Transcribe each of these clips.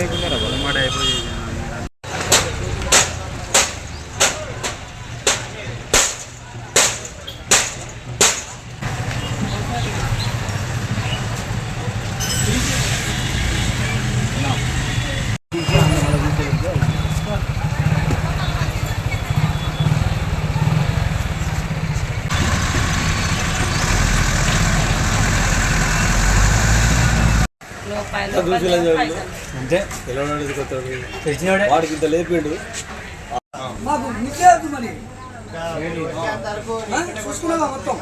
లేకున్నారా తెలిసినవాడే వాడికి ఇంత లేపిండు మాకు? చూసుకున్నావా మొత్తం?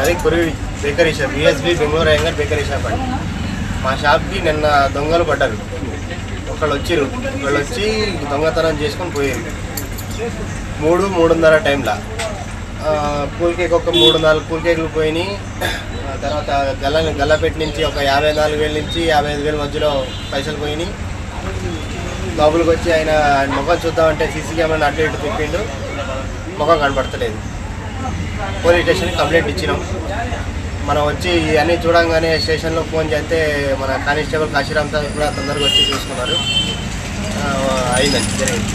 అదే Kurivi bakery shop USB Bengaluru Iyengar bakery shop అండి. మా షాప్కి నిన్న దొంగలు పడ్డారు. ఒకళ్ళు వచ్చిర్రు. ఒకళ్ళు వచ్చి దొంగతనం చేసుకొని పోయారు మూడు మూడున్నర టైంలో కూల్ కేక్ ఒక మూడు నాలుగు కూల్ కేకులు పోయినాయి. తర్వాత గల్ల గల్లపెట్టి నుంచి ఒక యాభై నాలుగు వేల నుంచి యాభై ఐదు వేల మధ్యలో పైసలు పోయినాయి. లోపలికి వచ్చి ఆయన ముఖం చూద్దామంటే సీసీ కెమెరాని అటు ఇటు తిప్పిండు. ముఖం కనపడతలేదు. పోలీస్ స్టేషన్కి కంప్లైంట్ ఇచ్చినాం. మనం వచ్చి అన్నీ చూడంగానే స్టేషన్లో ఫోన్ చేస్తే మన కానిస్టేబుల్ కాశీరామ్ సార్ కూడా తొందరగా వచ్చి చూసుకున్నారు. అయిందండి జరిగింది.